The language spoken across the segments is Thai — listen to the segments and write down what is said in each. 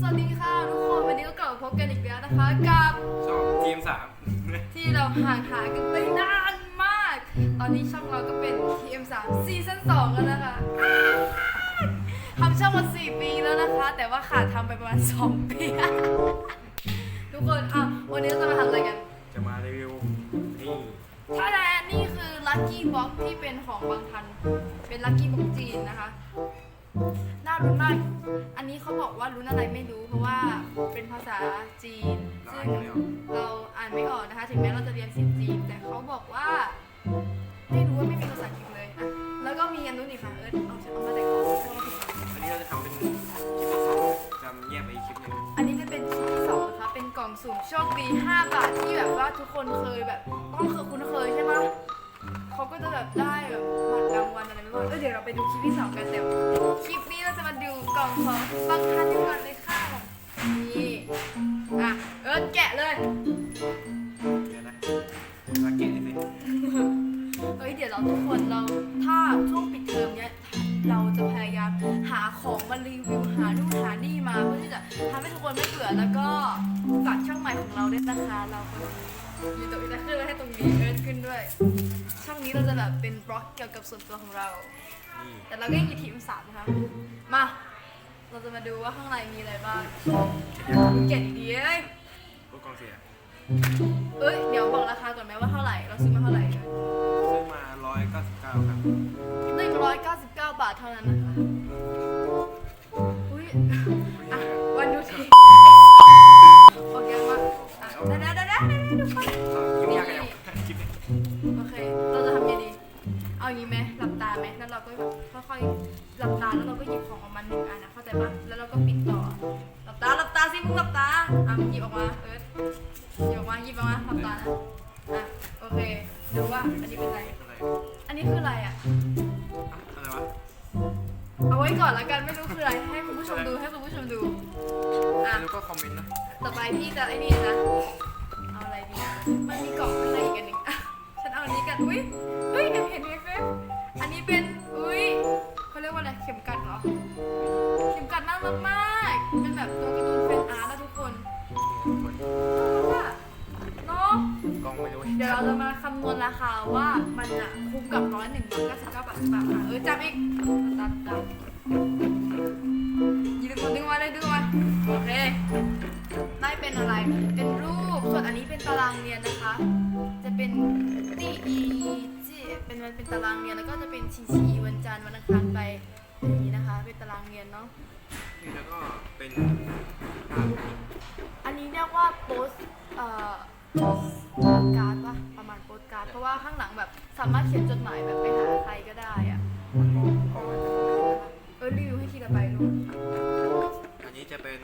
สวัสดีค่ะทุกคนวันนี้ก็กลับมาพบกันอีกแล้วนะคะ กับช่องทีมสามที่เราห่างหายกันไปนานมาก ตอนนี้ช่องเราก็เป็น TM3 ซีซั่น2แล้วนะคะอ้าวทำช่องมา 4 ปีแล้วนะคะ แต่ว่าขาดทำไปประมาณ 2 ปี ทุกคนอะวันนี้เราจะมาทำอะไรกัน จะมารีวิวนี่ถ้าแลนี่คือลัคกี้บ็อกที่เป็นของบางทัน เป็นลัคกี้บ็อกจีนนะคะน่า รุ้นมาก อันนี้เขาบอกว่ารุ้นอะไรไม่รู้ เพราะว่าเป็นภาษาจีน ซึ่งเราอ่านไม่ออกนะคะ ถึงแม้เราจะเรียนสินจีน แต่เขาบอกว่า ไม่รู้ว่าไม่มีภาษาอังกฤษเลย แล้วก็มีอันนู้นอีกค่ะเอิร์ธเอาเอามาแต่ก่อนอันนี้เราจะทำเป็นคลิปที่สองจะแยกไปอีกคลิปหนึ่งอันนี้จะเป็นคลิปที่สองนะคะ เป็นกล่องสุ่มโชคดี 5 บาทที่แบบว่าทุกคนเคยแบบต้องเคยคุ้นเคยใช่ไหมเขาก็จะแบบได้างวัลอะไรไม่ว่าเออเดี๋ยวเราไปดูคลิปที่สองกันแต่คลิปนี้เราจะมาดูกล่องของบางท่านดีกว่าเลยค่ะนี่อะเออแกะเลยเดี๋ยวนะมาเก็ตสิเฮ้ยเดี๋ยวเราทุกคนเราถ้าช่วงปิดเทอมเนี้ยเราจะพยายามหาของมารีวิวหานู่นหานี่มาเพื่อที่จะทำให้ทุกคนไม่เบื่อแล้วก็ฝากช่องใหม่ของเราด้วยนะคะเราคนนี้อยู่ตรงนี้จะขึ้นไว้เอิ เราจะแบบเป็นบล็อกเกี่ยวกับส่วนตัวของเรานี่แต่เราก็ยังอยู่ทีมสามนะคะมา เราจะมาดูว่าข้างในมีอะไรบ้างเก็บดีๆเอ้ยพวกกองเสียเอ้ย เดี๋ยวบอกราคาก่อนไหมว่าเท่าไหร่ เราซื้อมาเท่าไหร่ซื้อมา 199 ครับหนึ่งร้อยเก้าสิบเก้าบาทเท่านั้นนะคะอุ้ย อาอย่างนี้ไหมหลับตาไหมแล้วเราก็แบบค่อยๆหลับตาแล้วเราก็หยิบของออกมาหนึ่งอันนะเข้าใจปะแล้วเราก็ปิดต่อหลับตาหลับตาสิมึงหลับตาอะมึงหยิบออกมาเอิร์ธหยิบออกมาหยิบออกมาหลับตานะอะโอเคดูว่าอันนี้เป็นอะไร อะไรอันนี้คืออะไรอะอะอะไรวะเอาไว้ก่อนละกันไม่รู้คืออะไรให้คุณผู้ชมดูให้คุณผู้ชมดูอะแล้วก็คอมเมนต์นะต่อไปพี่จะไอ้นี่นะเอาอะไรดีมันมีกล่องข้างในอีกอันหนึ่งอะฉันเอาอันนี้กันอุ้ยเฮ้ยเอ็มเห็นไหมเฟม เขาเรียกว่าอะไรเข็มกัดเหรอ เข็มกัดน่ารักมาก เป็นแบบตัวการ์ตูนแฟนอาร์ตนะทุกคนน่ารักอะเนาะ กล้องไม่รู้เดี๋ยวเราจะมาคำนวณราคาว่ามันอะคุ้มกับร้อยหนึ่งร้อยเก้าสิบเก้าบาทหรือเปล่าอะเออจับอีกตัดตัดยืนคนดึงมาเลยดึงมาโอเคได้เป็นอะไร เป็นรูป ส่วนอันนี้เป็นตารางเรียนนะคะ จะเป็นตีอีจีเป็นวันเป็นตารางเรียนแล้วก็จะเป็นชีชีวันจันทร์วันอังคารไปอย่าง นี้นะคะ เป็นตารางเรียนเนาะ นี่แล้วก็เป็นอันนี้เรียกว่าโปสเอ่อการ์ดปะประมาณโปสการ์ด เพราะว่าข้างหลังแบบสามารถเขียนจดหมายแบบไปหาใครก็ได้อะมันมองกล้องมันจะมองไม่เห็นเออรีวิวให้ทีละใบลูกอันนี้จะเป็น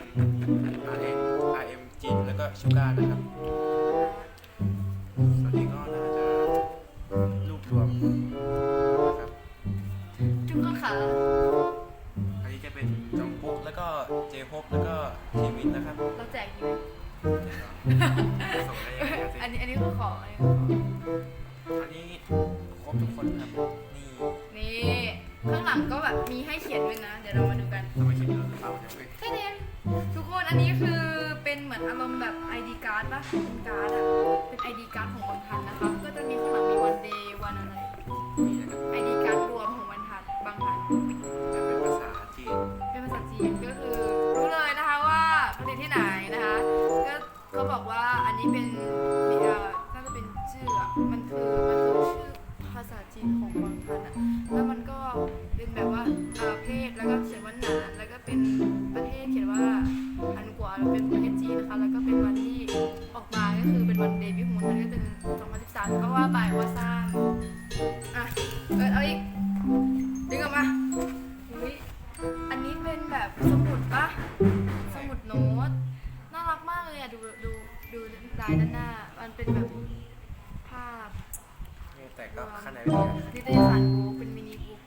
RM RM จินแล้วก็ชูการ์นะครับ บทุกคนครับ นี่นี่ข้างหลังก็แบบมีให้เขียนด้วยนะ เดี๋ยวเรามาดูกันทำไมคิดเราเรายังไม่แค่นี้ทุกคนอันนี้คือเป็นเหมือนอารมณ์แบบ ID card ปะเป็นการ์ดอะเป็น ID card ของวันทันนะคะ 2013 ก็ว่าไปว่าสร้าง อะ เออเอาอีก ดึงออกมาอุ้ยอันนี้เป็นแบบสมุดปะสมุดโน้ต น่ารักมากเลยอะดูดูดูลายด้านหน้า มันเป็นแบบภาพนี่แต่ก็ข้างในไม่มีอะไรนิตยสารบุ๊กเป็นมินิบุ๊ก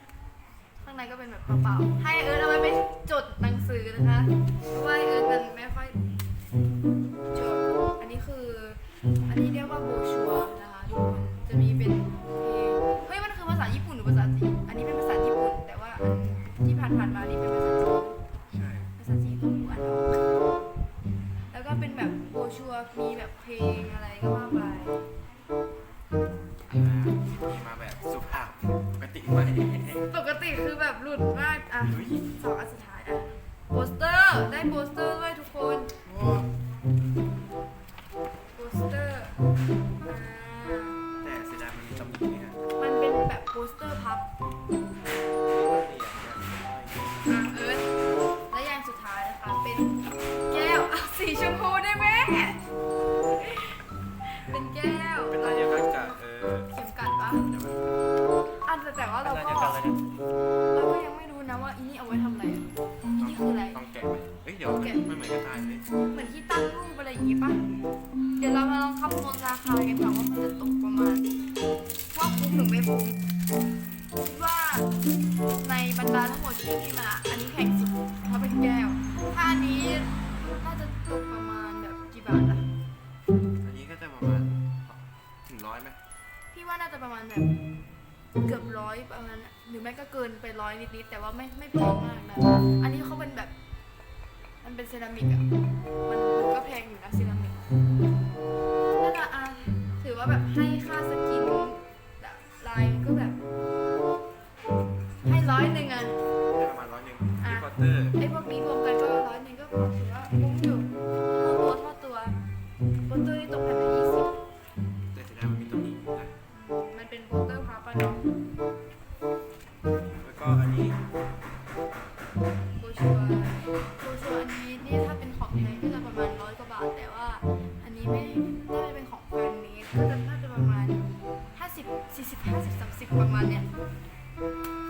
ข้างในก็เป็นแบบเปล่าๆให้เอิร์ธเอาไว้ไปจดหนังสือนะคะเพราะว่าเอิร์ธมันไม่ค่อย เรียกว่าโบชัวนะคะทุกคนจะมีเป็นเฮ้ยมันคือภาษาญี่ปุ่นหรือภาษาจีนอันนี้เป็นภาษาญี่ปุ่น แต่ว่าอันที่ผ่านๆมานี่เป็นภาษาจีนใช่ภาษาจีนก็รู้อ่านออกแล้วก็เป็นแบบโบชัวมีแบบเพลงอะไรก็ว่าไป แต่เสียดายมันมีจำหนิเนี่ยมันเป็นแบบโปสเตอร์พับ มาลองคำนวณราคากันค่ะว่ามันจะตกประมาณว่าคุ้มหรือไม่คุ้มคิดว่าในบรรดาทั้งหมดที่มีมาอันนี้แพงสุดเพราะเป็นแก้วถ้าอันนี้น่าจะตกประมาณแบบกี่บาทอะอันนี้ก็จะประมาณถึงร้อยไหมพี่ว่าน่าจะประมาณแบบเกือบร้อยประมาณหรือไม่ก็เกินไปร้อยนิดๆแต่ว่าไม่ไม่แพงมากนะอันนี้เขาเป็นแบบ มันเป็นเซรามิกอะมันมันก็แพงอยู่นะเซรามิก โปสเตอร์นี่ตกแผ่นละยี่สิบแต่เสียดายมันมีตำหนินะมันเป็นโปสเตอร์พับอะนาะแล้วก็อันนี้โบชัวโบชัวอันนี้นี่ถ้าเป็นของไทยก็จะประมาณร้อยกว่าบาท แต่ว่าอันนี้ไม่น่าจะเป็นของแฟนเมดก็จะน่าจะประมาณ50 40 50 30ประมาณเนี้ย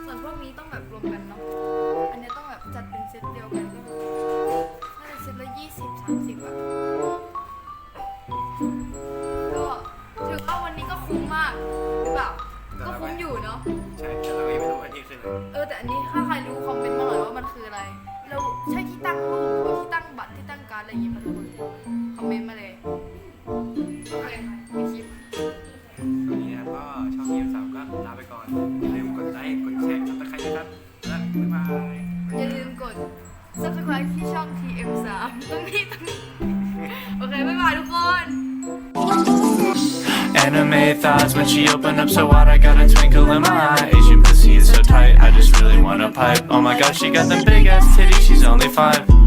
ส่วนพวกนี้ต้องแบบรวมกันเนาะ เออแต่อันนี้ถ้าใครรู้คอมเมนต์มาหน่อยว่ามันคืออะไร เราใช่ที่ตั้งรูปหรือว่าที่ตั้งบัตรที่ตั้งการดอะไรอย่างเงี้ยมันรู้คอมเมนต์มาเลยโอเคมีคลิป วันนี้นะครับก็ช่องเกมสามก็ลาไปก่อนอย่าลืมกดไลค์กดแชร์กดตะไคร้นะครับและบ๊ายบายอย่าลืมกด subscribe ที่ช่อง TM3 ตรงนี้ตรงนี้ โอเค บ๊ายบายทุกคน Anime thighs when she open up so wide, I got a twinkle in my eye. Asian pussy is tight, I just really wanna pipe. Oh my god, she got them big ass titties, she's only five.